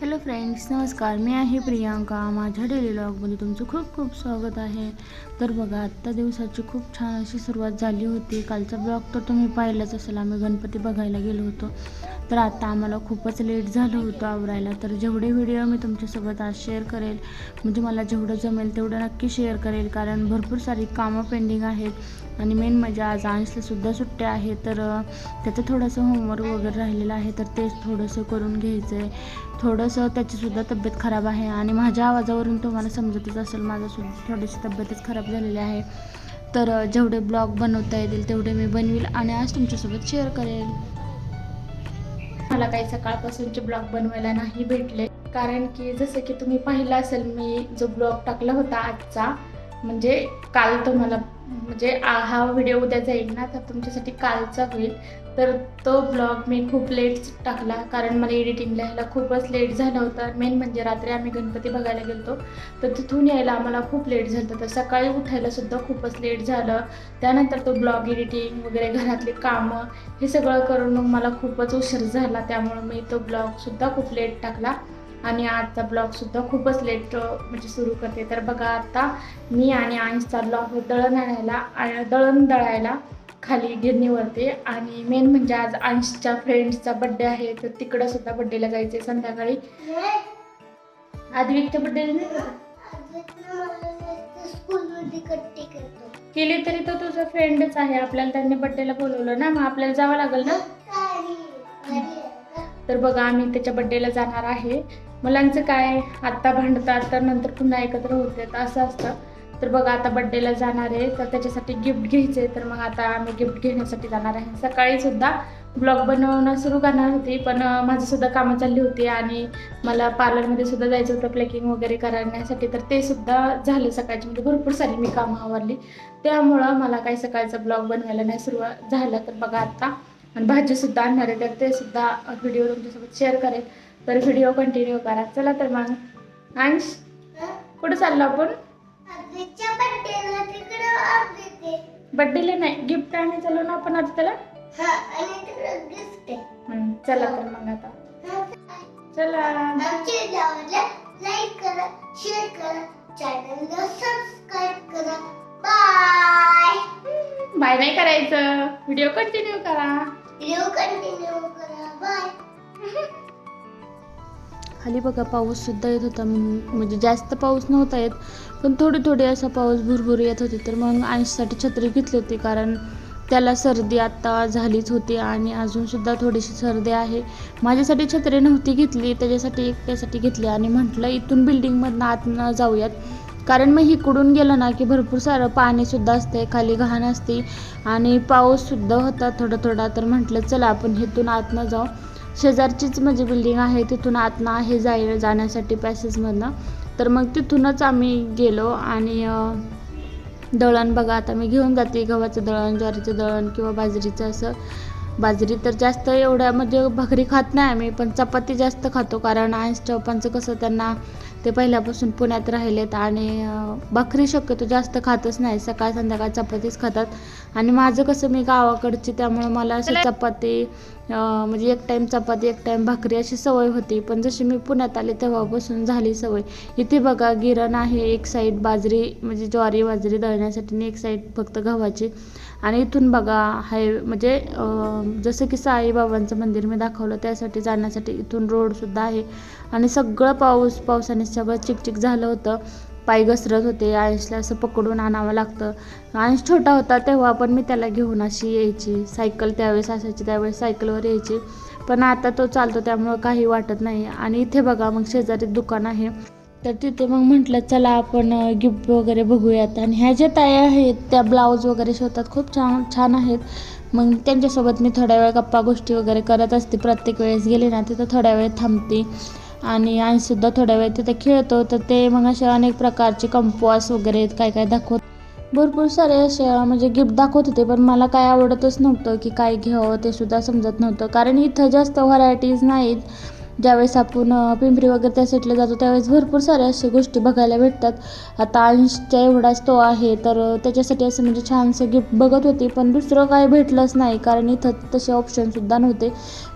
Hello friends नमस्कार. मी आहे प्रियांका. माझ्या डेली व्लॉगमध्ये तुमचं खूप खूप स्वागत आहे. तर बघा आत्ता दिवसाची खूप छान अशी सुरुवात झाली होती. कालचा ब्लॉग तर तुम्ही पाहिलाच असेल. आम्ही गणपती बघायला गेलो होतो. तर आता आम्हाला खूपच लेट झालं होतं आवरायला. तर जेवढे व्हिडिओ मी तुमच्यासोबत आज शेअर करेल म्हणजे मला जेवढं जमेल तेवढं नक्की शेअर करेल. कारण भरपूर सारी कामं पेंडिंग आहेत. आणि मेन म्हणजे आज अंशला सुद्धा सुट्ट्या आहे तर त्याचं थोडंसं होमवर्क वगैरे राहिलेलं आहे तर तेच थोडंसं करून घ्यायचं आहे थोडंसं त्याचीसुद्धा तब्येत खराब आहे आणि माझ्या आवाजावरून तुम्हाला समजतच असेल माझंसुद्धा थोडीशी तब्येतच खराब झालेली आहे. तर जेवढे ब्लॉग बनवता येतील तेवढे मी बनवील आणि आज तुमच्यासोबत शेअर करेल. मला काही सकाळपासूनचे ब्लॉग बनवायला नाही भेटले. कारण की जसं की तुम्ही पाहिलं असेल मी जो ब्लॉग टाकला होता आजचा म्हणजे काल तुम्हाला म्हणजे आ- हा व्हिडिओ उद्या जाईल ना तर तुमच्यासाठी कालचा होईल. तर तो ब्लॉग मी खूप लेट टाकला कारण मला एडिटिंगला यायला खूपच लेट झालं होतं. मेन म्हणजे रात्री आम्ही गणपती बघायला गेलो तर तिथून यायला आम्हाला खूप लेट झालं तर सकाळी उठायला सुद्धा खूपच लेट झालं. त्यानंतर तो ब्लॉग एडिटिंग वगैरे घरातली कामं हे सगळं करून मग मला खूपच उशीर झाला. त्यामुळं मी तो ब्लॉगसुद्धा खूप लेट टाकला. आणि आजचा ब्लॉगसुद्धा खूपच लेट म्हणजे सुरू करते. तर बघा आता मी आणि अंश चाललो आहोत दळण आणायला दळण दळायला खाली गिरणीवरती. आणि मेन म्हणजे आज अंशच्या फ्रेंड्सचा बड्डे आहे तर तिकडं सुद्धा बड्डेला जायचं संध्याकाळी. आदिविकच्या बड्डेला नाही केली तरी तो तुझा फ्रेंडच आहे आपल्याला त्यांनी बड्डेला बोलवलं ना मग आपल्याला जावं लागेल ना? तर बघा आम्ही त्याच्या बड्डेला जाणार आहे. मुलांचं काय आत्ता भांडतात तर नंतर पुन्हा एकत्र होतात असं असतं. तर बघा आता बड्डेला जाणार आहे तर त्याच्यासाठी गिफ्ट घ्यायचे तर मग आता आम्ही गिफ्ट घेण्यासाठी जाणार आहे. सकाळी सुद्धा ब्लॉग बनवणं सुरू करणार होती पण माझीसुद्धा सुद्धा कामं चालली होती आणि मला पार्लरमध्ये सुद्धा जायचं होतं प्लेकिंग वगैरे करण्यासाठी. तर ते सुद्धा झालं सकाळची म्हणजे भरपूर सारी मी कामं आवरली. त्यामुळं मला काही सकाळचा ब्लॉग बनवायला नाही सुरुवात झालं. तर बघा आता आणि भाजीसुद्धा आणणार आहे तर ते सुद्धा व्हिडिओ तुमच्यासोबत शेअर करेल तर व्हिडिओ कंटिन्यू करा. चला तर मग. अंश कुठं चाललो आपण? बड्डेला नाही गिफ्ट आणायला चाललो ना आपण आता त्याला? हा आणि चला तर मग आता. चला. लाईक करा शेअर करा चॅनलला सबस्क्राईब करा. बाय बाय नाही करायचं. व्हिडिओ कंटिन्यू करा. व्हिडिओ कंटिन्यू करा. बाय खाली बघा पाऊस सुद्धा येत होता. म्हणजे जास्त पाऊस नव्हता येत पण थोडी थोडी असा पाऊस भुरभुर येत होती. तर मग आईसाठी छत्री घेतली होती कारण त्याला सर्दी आत्ता झालीच होती आणि अजून सुद्धा थोडीशी सर्दी आहे. माझ्यासाठी छत्री नव्हती घेतली त्याच्यासाठी एकट्यासाठी घेतली आणि म्हटलं इथून बिल्डिंगमधनं आतनं जाऊयात. कारण मग इकडून गेलं ना की भरपूर सारं पाणीसुद्धा असते खाली घाण असते आणि पाऊससुद्धा होता थोडा थोडा. तर म्हटलं चला आपण इथून आतनं जाऊ. शेजारचीच म्हणजे बिल्डिंग आहे तिथून आतनं आहे जाय जाण्यासाठी पॅसेजमधनं तर मग तिथूनच आम्ही गेलो आणि दळण बघा आता मी घेऊन जाते गव्हाचं दळण ज्वारीचं दळण किंवा बाजरीचं असं. बाजरी तर जास्त एवढ्या म्हणजे भाकरी खात नाही आम्ही पण चपाती जास्त खातो कारण आईस चौपांचं कसं त्यांना ते पहिल्यापासून पुण्यात राहिलेत आणि भाकरी शक्यतो जास्त खातच नाही. सकाळ संध्याकाळ चपातीच खातात. आणि माझं कसं मी गावाकडची त्यामुळं मला अशी चपाती म्हणजे एक टाईम चपाती एक टाईम भाकरी अशी सवय होती. पण जशी मी पुण्यात आले तेव्हापासून झाली सवय. इथे बघा गिरण आहे एक साईड बाजरी म्हणजे ज्वारी बाजरी दळण्यासाठी आणि एक साईड फक्त गव्हाची. आणि इथून बघा हाय म्हणजे जसं की साईबाबांचं मंदिर मी दाखवलं त्यासाठी जाण्यासाठी इथून रोडसुद्धा आहे. आणि सगळं पाऊस पावसाने सगळं चिकचिक झालं होतं. पाय घसरत होते. आयुषला असं पकडून आणावं लागतं. आयुष छोटा होता तेव्हा पण मी त्याला घेऊन अशी यायची. सायकल त्यावेळेस असायची त्यावेळेस सायकलवर यायची. पण आता तो चालतो त्यामुळं काही वाटत नाही. आणि इथे बघा मग शेजारी दुकान आहे. तर तिथे मग म्हटलं चला आपण गिफ्ट वगैरे बघूयात. आणि ह्या ज्या ताया आहेत त्या ब्लाऊज वगैरे शिवतात. खूप छान छान आहेत. मग त्यांच्यासोबत मी थोड्या वेळ गप्पा गोष्टी वगैरे करत असते. प्रत्येक वेळेस गेले ना तिथं थोड्या वेळ थांबते. आणि आईसुद्धा थोड्या वेळ तिथे खेळतो तर ते मग असे अनेक प्रकारचे कंपॉस वगैरे काय काय दाखवत. भरपूर सारे असे म्हणजे गिफ्ट दाखवत होते पण मला काय आवडतच नव्हतं की काय घ्यावं ते सुद्धा समजत नव्हतं. कारण इथं जास्त व्हरायटीज नाहीत. ज्यावेळेस आपण पिंपरी वगैरे त्या साईडला जातो त्यावेळेस भरपूर साऱ्या अशा गोष्टी बघायला भेटतात. आता अंशच्या एवढाच तो आहे तर त्याच्यासाठी असं म्हणजे छानसं गिफ्ट बघत होते पण दुसरं काय भेटलंच नाही कारण इथं तसे ऑप्शनसुद्धा नव्हते.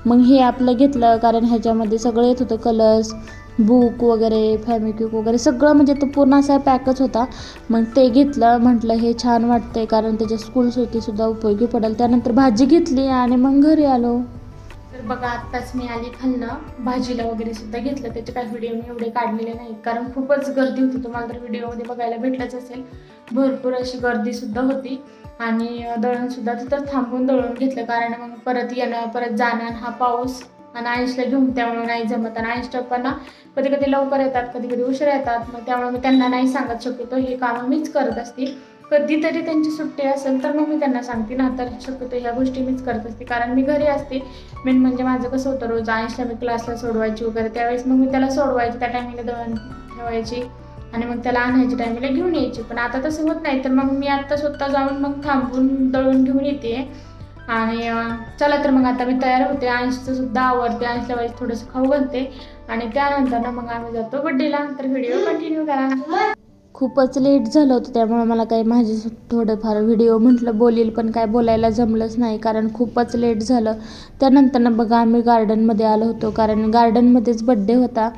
मग हे आपलं घेतलं कारण ह्याच्यामध्ये सगळं येत होतं कलर्स बुक वगैरे फॅमिक्यूक वगैरे सगळं म्हणजे तो पूर्ण असा पॅकच होता. मग ते घेतलं म्हटलं हे छान वाटतंय कारण त्याच्या स्कूलसाठी सुद्धा उपयोगी पडेल. त्यानंतर भाजी घेतली आणि मग घरी आलो. बघा आत्ताच मी आली खाल्लं भाजीला वगैरे सुद्धा घेतलं त्याचे काही व्हिडिओ मी एवढे काढलेले नाहीत. कारण खूपच गर्दी होती तुम्हाला तर व्हिडिओमध्ये बघायला भेटलंच असेल. भरपूर अशी गर्दी सुद्धा होती. आणि दळणसुद्धा तिथं थांबून दळून घेतलं. कारण मग परत येणं परत जाणं हा पाऊस आणि आईशला घेऊन त्यामुळे नाही जमत. आणि आयुष टप्पांना कधी कधी लवकर येतात कधी कधी उशीर येतात. मग त्यामुळे मी त्यांना नाही सांगत शक्यतो. हे कामं मीच करत असते. कधीतरी त्यांची सुट्टी असेल तर मग मी त्यांना सांगते ना तर शक्यतो ह्या गोष्टी मीच करत असते. कारण मी घरी असते. मेन म्हणजे माझं कसं होतं रोज आईशला मी क्लासला सोडवायची वगैरे त्यावेळेस मग मी त्याला सोडवायची त्या टायमिंगला दळण ठेवायची आणि मग त्याला आणायच्या टायमिंगला घेऊन यायची. पण आता तसं होत नाही तर मग मी आत्ता स्वतः जाऊन मग थांबून दळून घेऊन येते. आणि चला तर मग आता मी तयार होते. अंशचं सुद्धा आवडते. आईशला वेळेस थोडंसं खाऊ घालते. आणि त्यानंतर ना मग आम्ही जातो बड्डेला तर व्हिडिओ कंटिन्यू करा. खूपच लेट झालं होतं त्यामुळे मला काही माझे थोडंफार व्हिडिओ म्हटलं बोलील पण काय बोलायला जमलंच नाही कारण खूपच लेट झालं. त्यानंतर ना बघा आम्ही गार्डनमध्ये आलो होतो कारण गार्डनमध्येच बड्डे होता.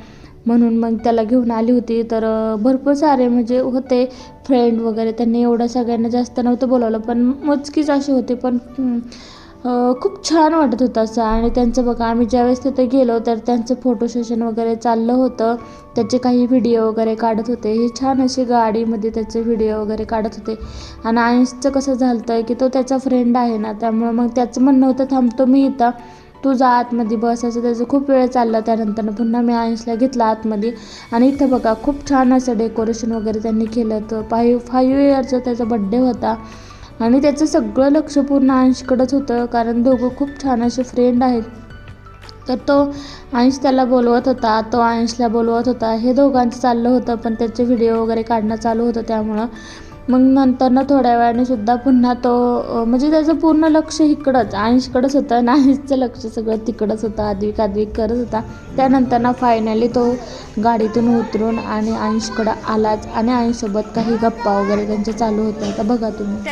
म्हणून मग त्याला घेऊन आली होती तर भरपूर सारे म्हणजे होते. फ्रेंड वगैरे त्यांनी एवढं सगळ्यांना जास्त नव्हतं बोलावलं पण मोजकीच असे होते पण खूप छान वाटत होतं असं. आणि त्यांचं बघा आम्ही ज्यावेळेस तिथे गेलो तर त्यांचं फोटो सेशन वगैरे चाललं होतं. त्याचे काही व्हिडिओ वगैरे काढत होते. हे छान असे गाडीमध्ये त्याचे व्हिडिओ वगैरे काढत होते. आणि आईन्सचं कसं झालं आहे की तो त्याचा फ्रेंड आहे ना त्यामुळं मग त्याचं म्हणणं होतं थांबतो मी इथं. तू जा आतमध्ये बस. असं त्याचं खूप वेळ चालला. त्यानंतर पुन्हा मी आईन्सला घेतला आतमध्ये. आणि इथं बघा खूप छान असं डेकोरेशन वगैरे त्यांनी केलं होतं. फाईव्ह फाईव्ह इयरचा त्याचा बड्डे होता. आणि त्याचं सगळं लक्ष पूर्ण अंशकडंच होतं कारण दोघं खूप छान असे फ्रेंड आहेत. तर तो अंश त्याला बोलवत होता तो अंशला बोलवत होता. हे दोघांचं चाललं होतं पण त्याचे व्हिडिओ वगैरे काढणं चालू होतं त्यामुळं. मग नंतर ना थोड्या वेळाने सुद्धा पुन्हा तो म्हणजे त्याचं पूर्ण लक्ष इकडंच अंशकडंच होतं आणि अंशचं लक्ष सगळं तिकडंच होतं आद्विक आद्विक करत होता. त्यानंतर ना फायनली तो गाडीतून उतरून आणि अंशकडं आलाच आणि अंशसोबत काही गप्पा वगैरे त्यांच्या चालू होत्या. आता बघा तुम्ही.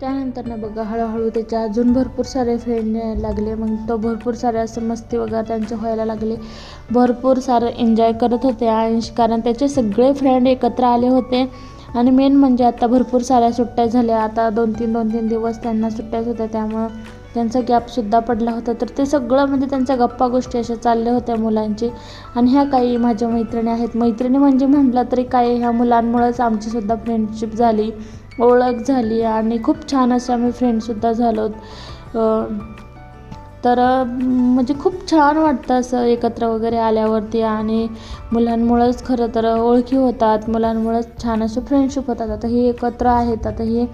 त्यानंतर ना बघा हळूहळू त्याचे अजून भरपूर सारे फ्रेंड लागले. मग तो भरपूर सारे असं मस्ती वगैरे त्यांचे व्हायला लागले. भरपूर सारं एन्जॉय करत होते अंश कारण त्याचे सगळे फ्रेंड एकत्र आले होते. आणि मेन म्हणजे आता भरपूर साऱ्या सुट्ट्या झाल्या. आता दोन तीन दोन तीन दिवस त्यांना सुट्ट्याच होत्या त्यामुळं त्यांचा गॅपसुद्धा पडला होता. तर ते सगळं म्हणजे त्यांच्या गप्पा गोष्टी अशा चालल्या होत्या मुलांची. आणि ह्या काही माझ्या मैत्रिणी आहेत. मैत्रिणी म्हणजे म्हटलं तरी काय ह्या मुलांमुळेच आमचीसुद्धा फ्रेंडशिप झाली ओळख झाली आणि खूप छान असे आम्ही फ्रेंडसुद्धा झालो. तर म्हणजे खूप छान वाटतं असं एकत्र वगैरे आल्यावरती आणि मुलांमुळंच खरं तर ओळखी होतात मुलांमुळंच छान असे फ्रेंडशिप होतात. आता हे एकत्र आहेत. आता हे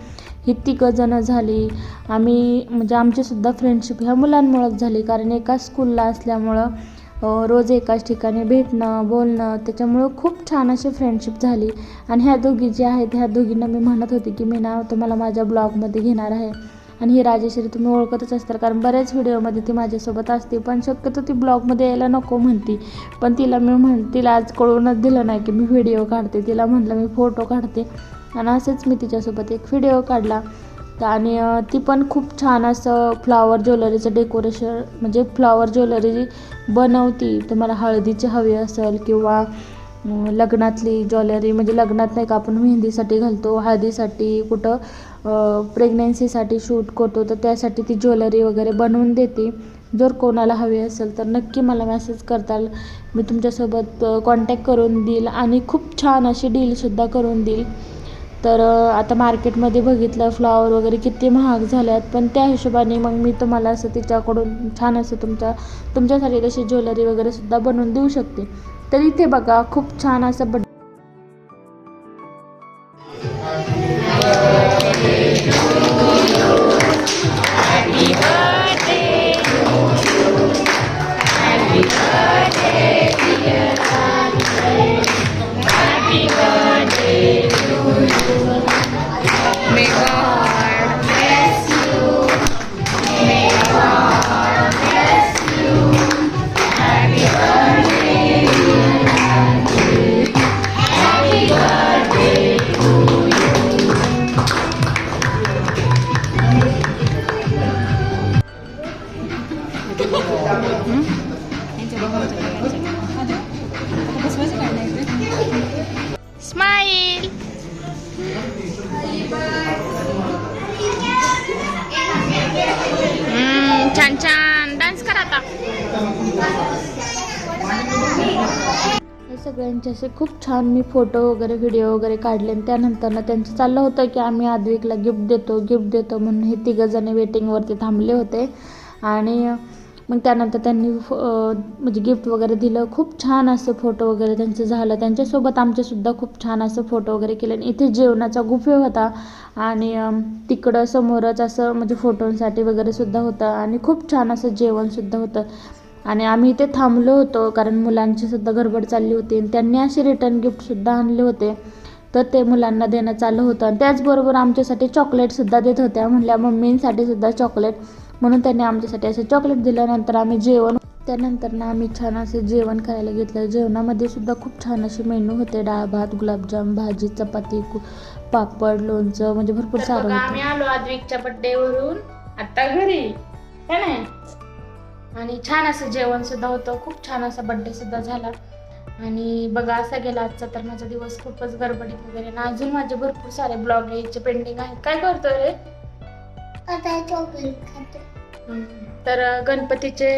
ही तिघं झाली. आम्ही म्हणजे आमचीसुद्धा फ्रेंडशिप ह्या मुलांमुळंच झाली. कारण एकाच स्कूलला असल्यामुळं रोज एकाच ठिकाणी भेटणं बोलणं त्याच्यामुळं खूप छान अशी फ्रेंडशिप झाली. आणि ह्या दोघी ज्या आहेत ह्या दोघींना मी म्हणत होते की मी ना तुम्हाला माझ्या ब्लॉगमध्ये घेणार आहे. आणि ही राजेश्री तुम्ही ओळखतच असताल कारण बऱ्याच व्हिडिओमध्ये ती माझ्यासोबत असते. पण शक्यतो ती ब्लॉगमध्ये यायला नको म्हणती. पण तिला मी म्हण तिला आज कळूनच दिलं नाही की मी व्हिडिओ काढते. तिला म्हटलं मी फोटो काढते. आणि असंच मी तिच्यासोबत एक व्हिडिओ काढला. आणि ती पण खूप छान असं फ्लॉवर ज्वेलरीचं डेकोरेशन म्हणजे फ्लॉवर ज्वेलरी बनवती. तुम्हाला हळदीची हवी असेल किंवा लग्नातली ज्वेलरी म्हणजे लग्नात नाही का आपण मेहंदीसाठी घालतो हळदीसाठी कुठं प्रेग्नेन्सीसाठी शूट करतो तर त्यासाठी ती ज्वेलरी वगैरे बनवून देते. जर कोणाला हवी असेल तर नक्की मला मेसेज करताल. मी तुमच्यासोबत कॉन्टॅक्ट करून देईल आणि खूप छान अशी डीलसुद्धा करून देईल. तर आता मार्केटमध्ये बघितलं फ्लॉवर वगैरे किती महाग झाल्यात पण त्या हिशोबाने मग मी तुम्हाला असं तिच्याकडून छान असं तुमच्या तुमच्यासाठी तशी ज्वेलरी वगैरे सुद्धा बनवून देऊ शकते. तर इथे बघा खूप छान असं बड सगळ्यांचे असे खूप छान मी फोटो वगैरे व्हिडिओ वगैरे काढले आणि त्यानंतर ना त्यांचं चाललं होतं की आम्ही आद्विकला गिफ्ट देतो गिफ्ट देतो म्हणून हे तिघंजणे वेटिंगवरती थांबले होते. आणि मग त्यानंतर त्यांनी फ- म्हणजे गिफ्ट वगैरे दिलं. खूप छान असं फोटो वगैरे त्यांचं झालं. त्यांच्यासोबत आमचेसुद्धा खूप छान असं फोटो वगैरे केले. आणि इथे जेवणाचा गुफे होता. आणि तिकडं समोरच असं म्हणजे फोटोंसाठी वगैरे सुद्धा होतं. आणि खूप छान असं जेवणसुद्धा होतं. आणि आम्ही इथे थांबलो होतो कारण मुलांची सुद्धा गडबड चालली होती आणि त्यांनी असे रिटर्न गिफ्टसुद्धा आणले होते. तर ते मुलांना देणं चालू होतं आणि त्याचबरोबर आमच्यासाठी चॉकलेटसुद्धा देत होत्या. म्हणल्या मम्मींसाठी सुद्धा चॉकलेट म्हणून त्यांनी आमच्यासाठी असं चॉकलेट दिलं. नंतर आम्ही जेवण त्यानंतर ना आम्ही छान असे जेवण करायला घेतलं. जेवणामध्ये सुद्धा खूप छान असे मेनू होते. डाळ भात गुलाबजाम भाजी चपाती पापड लोणचं म्हणजे भरपूर सारं आम्ही आलो आद्विकच्या बर्थडे वरून. आता घरी. आणि छान असं जेवण सुद्धा होतं. खूप छान असा बर्थडे सुद्धा झाला. आणि बघा असा गेला आजचा तर माझा दिवस खूपच गडबडीत वगैरे आणि अजून माझे भरपूर सारे ब्लॉग यायचे पेंडिंग आहेत. काय करतोय रे. तर गणपतीचे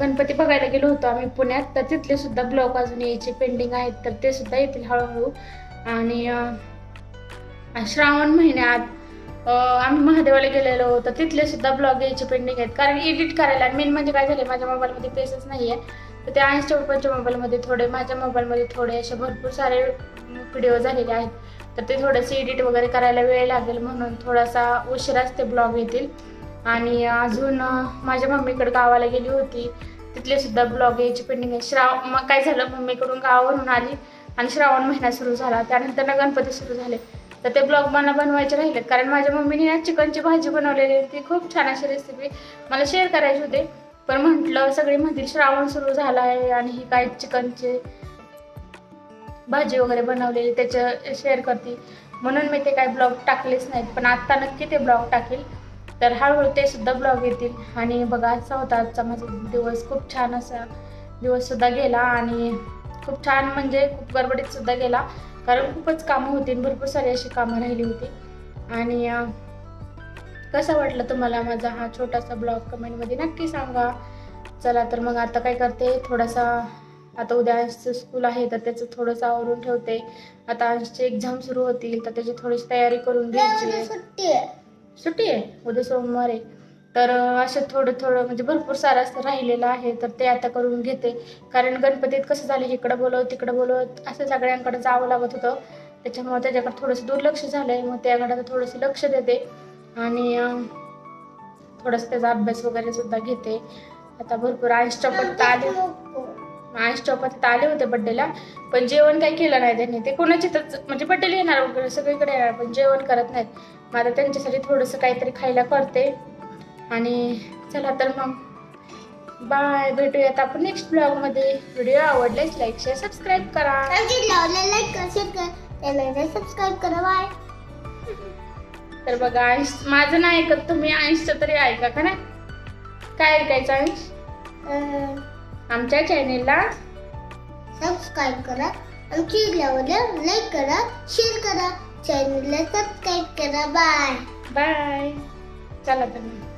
गणपती बघायला गेलो होतो आम्ही पुण्यात. तर तिथले सुद्धा ब्लॉग अजून यायचे पेंडिंग आहेत. तर ते सुद्धा येतील हळूहळू. आणि श्रावण महिन्यात आम्ही महादेवाला गेलेलो तर तिथले सुद्धा ब्लॉग यायचे पेंडिंग आहेत कारण एडिट करायला मेन म्हणजे काय झाले माझ्या मोबाईलमध्ये पेसच नाही आहे तर त्या ऐंशी मोबाईलमध्ये थोडे माझ्या मोबाईलमध्ये थोडे असे भरपूर सारे व्हिडिओ झालेले आहेत. तर ते थोडंसं एडिट वगैरे करायला वेळ लागेल म्हणून थोडासा उशिराच ते ब्लॉग येतील. आणि अजून माझ्या मम्मीकडे गावाला गेली होती. तिथले सुद्धा ब्लॉग यायचे पेंडिंग आहे श्राव मग काय झालं? मम्मीकडून गावावरून आली आणि श्रावण महिना सुरू झाला. त्यानंतर ना गणपती सुरू झाले. तर ते ब्लॉग मला बनवायचे राहिलेत कारण माझ्या मम्मीने ना चिकनची भाजी बनवलेली आहे ती खूप छान अशी रेसिपी मला शेअर करायची होती. पण म्हटलं सगळी म्हणतील श्रावण सुरू झाला आहे आणि ही काय चिकनचे भाजी वगैरे बनवलेली त्याचं शेअर करते. म्हणून मी ते काय ब्लॉग टाकलेच नाहीत. पण आत्ता नक्की ते ब्लॉग टाकेल. तर हळूहळू ते सुद्धा ब्लॉग येतील. आणि बघा आजचा होता आजचा माझा दिवस. खूप छान असा दिवससुद्धा गेला आणि खूप छान म्हणजे खूप गडबडीत सुद्धा गेला. कारण खूपच कामं होती भरपूर सारी अशी कामं राहिली होती. आणि कसा वाटलं तुम्हाला माझा हा छोटासा ब्लॉग कमेंटमध्ये नक्की सांगा. चला तर मग आता काय करते? थोडासा आता उद्या अंशचं स्कूल आहे तर त्याचं थोडंसं आवरून ठेवते. आता अंशची एक्झाम सुरू होतील तर त्याची थोडीशी तयारी करून घ्यायची. सुट्टी आहे? उद्या सोमवार आहे. तर असं थोडं थोडं म्हणजे भरपूर सारं असं राहिलेलं आहे. तर ते आता करून घेते. कारण गणपतीत कसं झालं इकडं बोलव तिकडं बोलव असं सगळ्यांकडे जावं लागत होतं. त्याच्यामुळे त्याच्याकडे थोडंसं दुर्लक्ष झालं आहे मग त्याकडे आता थोडंसं लक्ष देते. आणि थोडंसं त्याचा अभ्यास वगैरे सुद्धा घेते. आता भरपूर आईस चपात आले. आईस चपातीत आले होते बड्डेला पण जेवण काही केलं नाही त्यांनी. ते कोणाची तर म्हणजे बड्डेला येणार वगैरे सगळीकडे येणार. पण जेवण करत नाहीत. मग आता त्यांच्यासाठी थोडंसं काहीतरी खायला करते. आणि चला तर मग. बाय भेटूयात आपण नेक्स्ट ब्लॉगमध्ये व्हिडिओ आवडल्यास लाईक शेअर सबस्क्राईब करा. लाईक शेअर सबस्क्राईब करा बाय तर बघा अंश माझं नाही ऐकत तुम्ही. अंशचं तरी ऐका का नाही काय ऐकायचं अंश आमच्या चॅनेलला सबस्क्राईब करा. आमची लाईक करा शेअर करा. चॅनलला सबस्क्राईब करा. बाय बाय चला तर मग.